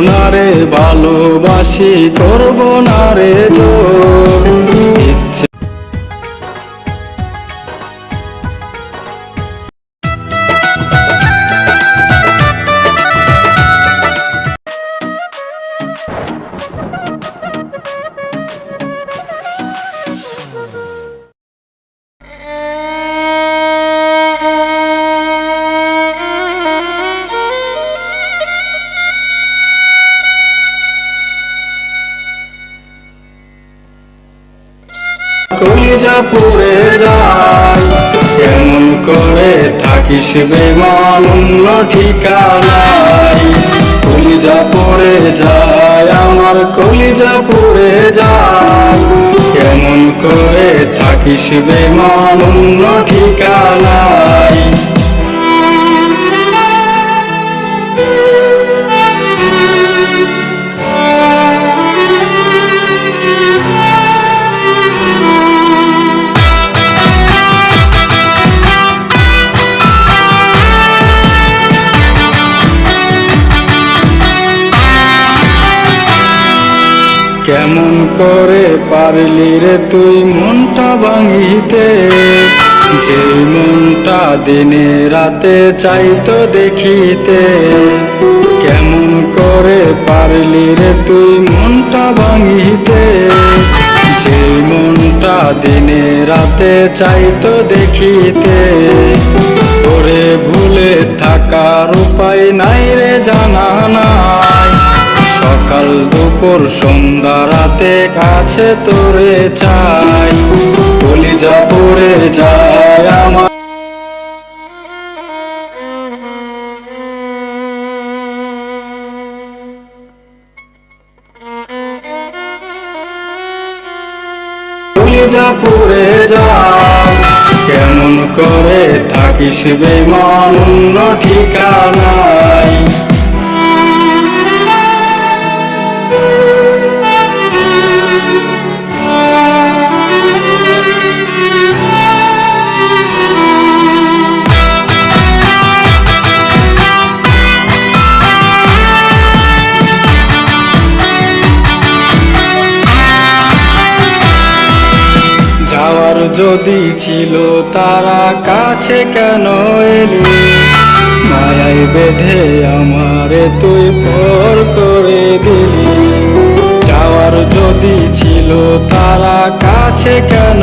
না রে ভালোবাসি করব না রে জোর কলিজা পুড়ে যায়। কেমন করে থাকিস বেমান, অন্য ঠিকানাই কলিজা পড়ে যায়, আমার কলিজা পুরে যায়। কেমন করে থাকিস বেমান, অন্য ঠিকানাই কেমন করে পারলি রে তুই মনটা ভাঙিতে? যে মনটা দিনে রাতে চাইতো দেখিতে। কেমন করে পারলি রে তুই মনটা ভাঙিতে? যে মনটা দিনে রাতে চাইতো দেখিতে। ওরে ভুলে থাকার উপায় নাই রে জানা নাই সকাল দুপুর, সন্ধ্যা রাতে কাছে তোরে চাই। কলিজা পড়ে যায় আমার। কলিজা পড়ে যায়। কেমন করে থাকিস বেমান অন্য যদি ছিল, তারা কাছে কেন এলি? মায়ায় বেঁধে আমারে তুই পর করে দিলি। যাওয়ার যদি ছিল, তারা কাছে কেন